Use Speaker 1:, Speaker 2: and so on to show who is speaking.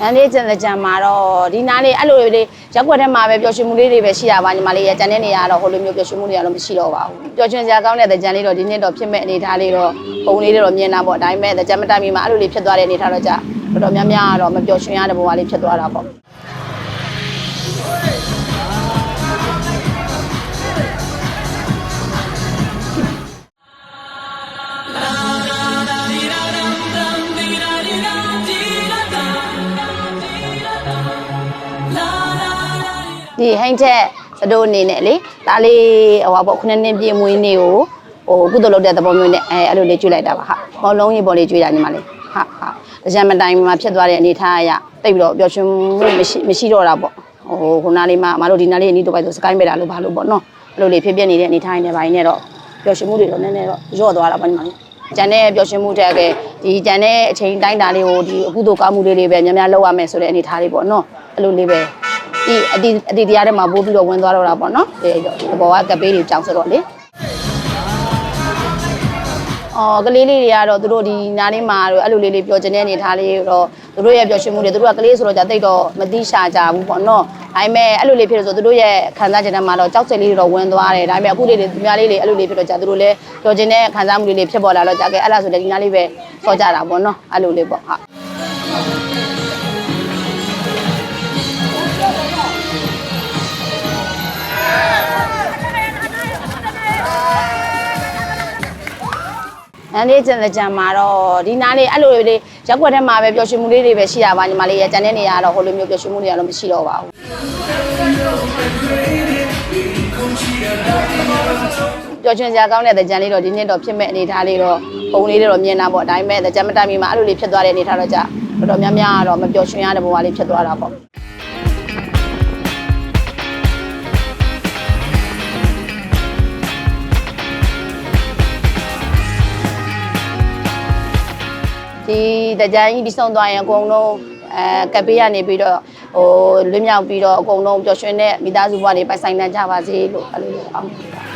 Speaker 1: နန်းလေးကျန်တဲ့ကြံမှာတော့ဒီနားလေးအဲ့လိုလေးရက်ွက်ထဲမှာပဲပျော်ရွှင်မှုလေးတွေပဲရှိတာပါညီမလေးရကျန်တဲ့နေရာကတော့ဟိုလိုမျိုးပျော်ရွှင်မှုတွေကတော့မရှိတော့ပါဘူးပျော်ရွှင်စရာကောင်းတဲ့ကြံလေးတော့ဒီနှစ်တော့ဖြစ်မဲ့အနေထားလေးတော့ပုံလေးတွေတော့မြင်တာပေါ့ဒါပေမဲ့ကြံမတိုင်မီမှာအဲ့လိုလေးဖြစ်သွားတဲ့အနေထားတော့ကြာတော်တော်များများကတော့မပျော်ရွှင်ရတဲ့ဘဝလေးဖြစ်သွားတာပေါ့ ဒီဟိန်ချက်စတိုးအနေနဲ့လေဒါလေးဟိုပါပေါ့ခုနှစ်နှစ်ပြည့်မွေးနေ့ကိုဟိုကုသလုပ်တဲ့သဘောမျိုးနဲ့အဲအဲ့လိုလေးကျွေးလိုက်တာပါဟာဘောလုံးကြီးပေါ်လေးကျွေးတာညီမလေးဟာဟာတကြံမတိုင်မှာဖြစ်သွားတဲ့အနေထားအရတိတ်ပြီးတော့ပျော်ရွှင်မှုမရှိမရှိတော့တာပေါ့ဟိုခုနားလေးမှာအမတို့ဒီနားလေးအနီးတော့ပဲဆိုစကိုင်းပဲတာလို့ဘာလို့ပေါ့နော်အဲ့လိုလေးဖြစ်ပြနေတဲ့အနေထားနေပိုင်းနဲ့တော့ပျော်ရွှင်မှုတွေတော့နည်းနည်းတော့ညော့သွားတာပေါ့ညီမလေးကျန်တဲ့ပျော်ရွှင်မှုတဲ့ကဒီကျန်တဲ့အချိန်တိုင်းတာလေးကိုဒီအခုတို့ကောင်းမှုလေးတွေပဲများများလုပ်ရမယ်ဆိုတဲ့အနေထားလေးပေါ့နော်အဲ့လိုလေးပဲ ဒီအတီအတီတရားထဲမှာပို့ပြီးတော့ဝင်သွားတော့တာပေါ့နော်ဒီဘောကကပေးတွေကြောင်းဆိုတော့လေအော်ကလေးလေးတွေကတော့သူတို့ဒီနားလေးမှာတော့အဲ့လိုလေးလေးပြောချင်တဲ့အနေထားလေးတော့သူတို့ရဲ့ပြောရှင်မှုတွေသူတို့ကကလေးဆိုတော့じゃတိတ်တော့မတိရှာကြဘူးပေါ့နော်ဒါပေမဲ့အဲ့လိုလေးဖြစ်လို့ဆိုသူတို့ရဲ့ခံစားချက်တွေမှာတော့ကြောက်စက်လေးတွေတော့ဝင်သွားတယ်ဒါပေမဲ့အခုလေးတွေသူများလေးတွေအဲ့လိုလေးဖြစ်တော့じゃသူတို့လည်းပြောချင်တဲ့ခံစားမှုလေးတွေဖြစ်ပေါ်လာတော့じゃကဲအဲ့လားဆိုတဲ့ဒီနားလေးပဲစောကြတာပေါ့နော်အဲ့လိုလေးပေါ့ဟု တ်နန်းလေးကျန်တဲ့ကြံမှာတော့ဒီနားလေးအဲ့လိုလေးရက်ွက်ထဲမှာပဲပျော်ရွှင်မှုလေးတွေပဲရှိတာပါညီမလေးရကျန်တဲ့နေရာကတော့ဟိုလိုမျိုးပျော်ရွှင်မှုတွေကတော့မရှိတော့ပါဘူးပျော်ရွှင်စရာကောင်းတဲ့ကြံလေးတော့ဒီနှစ်တော့ဖြစ်မဲ့အနေထားလေးတော့ပုံလေးတွေတော့မြင်တာပေါ့ဒါပေမဲ့ကြံမတိုင်မီမှာအဲ့လိုလေးဖြစ်သွားတဲ့အနေထားတော့ကြာတော်တော်များများကတော့မပျော်ရွှင်ရတဲ့ဘဝလေးဖြစ်သွားတာပေါ့ ဒီတကြံကြီးပြီးဆုံးသွားရင်အကုန်လုံးအဲကပ်ပေးရနေပြီးတော့ဟိုလွတ်မြောက်ပြီးတော့အကုန်လုံးပျော်ရွှင်တဲ့မိသားစုဘဝတွေပိုင်ဆိုင်နိုင်ကြပါစေလို့အဲ့လိုလေးအောင်ပါ